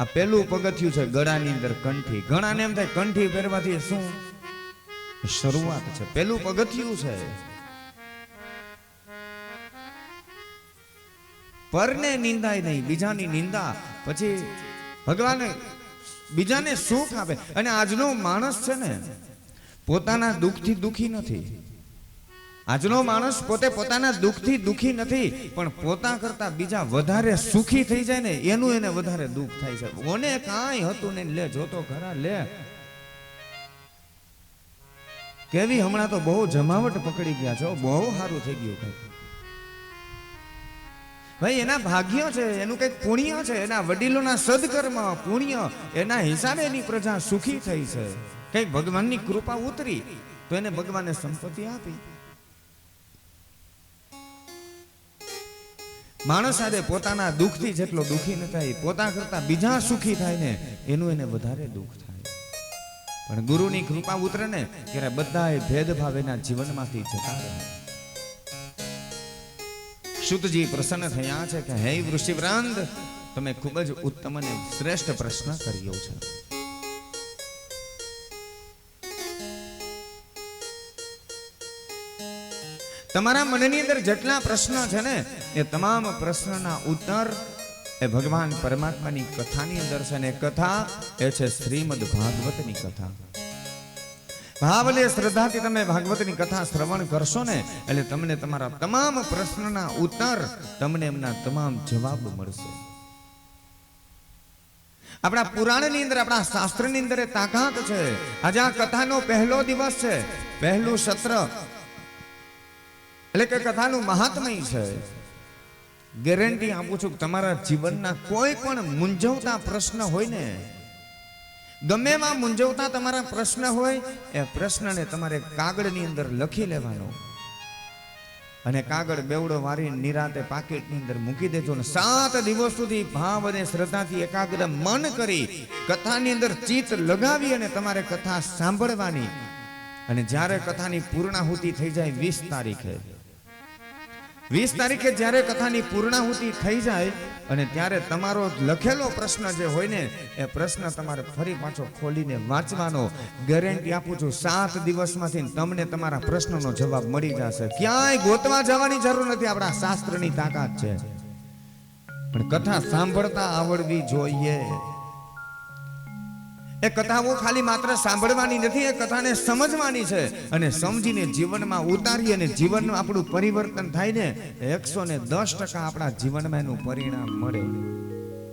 આ પેલું પગથિયું છે ગળાની અંદર કંઠી. ઘણાને એમ થાય કંઠી પહેરવાથી શું? શરૂઆત છે. પહેલું પગથિયું છે. પરને નિંદાય નહીં, બીજાની નિંદા. પછી ભગવાને બીજાને સુખ આપે. અને આજનો માણસ છે ને, પોતાના દુઃખથી દુઃખી નથી. આજનો માણસ પોતે પોતાના દુઃખથી દુઃખી નથી, પણ પોતા કરતા બીજા વધારે સુખી થઈ જાય ને, એનું એને વધારે દુઃખ થાય છે. ઓને કાંઈ હતું ને લે, જોતો ખરા, લે. કેવી હમણાં તો બહુ જમાવટ પકડી ગયા છો, બહુ સારું થઈ ગયું કઈ. ભાઈ, એના ભાગ્ય છે, એનું કંઈક પુણ્ય છે, એના વડીલોના સદકર્મ, પુણ્ય, એના હિસાબે એની પ્રજા સુખી થઈ છે. કંઈક ભગવાનની કૃપા ઉતરી, તો એને ભગવાને સંપત્તિ આપી. માણસ આજે પોતાના દુઃખથી જેટલો દુઃખી ન થાય, પોતા કરતા બીજા સુખી થાય ને, એનું એને વધારે દુઃખ થાય. પણ ગુરુની કૃપા ઉતરે ને ત્યારે બધા ભેદભાવ એના જીવનમાંથી જતા રહે. શુદ્ધજી પ્રસન્ન થયા છે કે, હે વૃષિવ્રાંત તમે ખૂબ જ ઉત્તમ અને શ્રેષ્ઠ પ્રશ્ન કર્યો છે. તમારા મનની અંદર જેટલા પ્રશ્ન છે ને, એ તમામ પ્રશ્નના ઉત્તર એ ભગવાન પરમાત્માની કથાની અંદર છે ને કથા એ છે શ્રીમદ ભાગવતની કથા. ભાવલે શ્રદ્ધાથી તમે ભાગવતની કથા શ્રવણ કરશો ને, એટલે તમને તમારા તમામ પ્રશ્નના ઉત્તર તમને એમના તમામ જવાબ મળશે. આપણા પુરાણની અંદર, આપણા શાસ્ત્રની અંદર તાકાત છે. આજે આ કથાનો પહેલો દિવસ છે. પહેલું સત્ર એટલે કે કથાનું મહાત્મય છે. ગેરંટી આપું છું કે તમારા જીવનના કોઈ પણ મૂંઝવતા પ્રશ્ન હોય ને, ગમે એમાં મૂંઝવતા તમારા પ્રશ્ન હોય, એ પ્રશ્નને તમારે કાગળની અંદર લખી લેવાનો. અને કાગળ બેવડો વારી નિરાતે પાકેટની અંદર મૂકી દેજો ને સાત દિવસ સુધી ભાવ અને શ્રદ્ધાથી એકાગ્ર મન કરી કથાની અંદર ચિત્ત લગાવી અને તમારે કથા સાંભળવાની. અને જ્યારે કથાની પૂર્ણાહુતિ થઈ જાય વીસ તારીખે વીસ તારીખે જ્યારે કથાની પૂર્ણાહુતિ થઈ જાય અને ત્યારે તમારો લખેલો પ્રશ્ન જે હોય ને, એ પ્રશ્ન તમારે ફરી પાછો ખોલીને વાંચવાનો. ગેરંટી આપું છું, સાત દિવસમાંથી તમને તમારા પ્રશ્નનો જવાબ મળી જશે. ક્યાંય ગોતવા જવાની જરૂર નથી, આપણા શાસ્ત્રની તાકાત છે. પણ કથા સાંભળતા આવડવી જોઈએ. એ કથાઓ ખાલી માત્ર સાંભળવાની નથી, એ કથાને સમજવાની છે. અને સમજીને જીવનમાં ઉતારી અને જીવનનું આપણું પરિવર્તન થાય ને એકસો ને દસ ટકા આપણા જીવનમાં એનું પરિણામ મળે.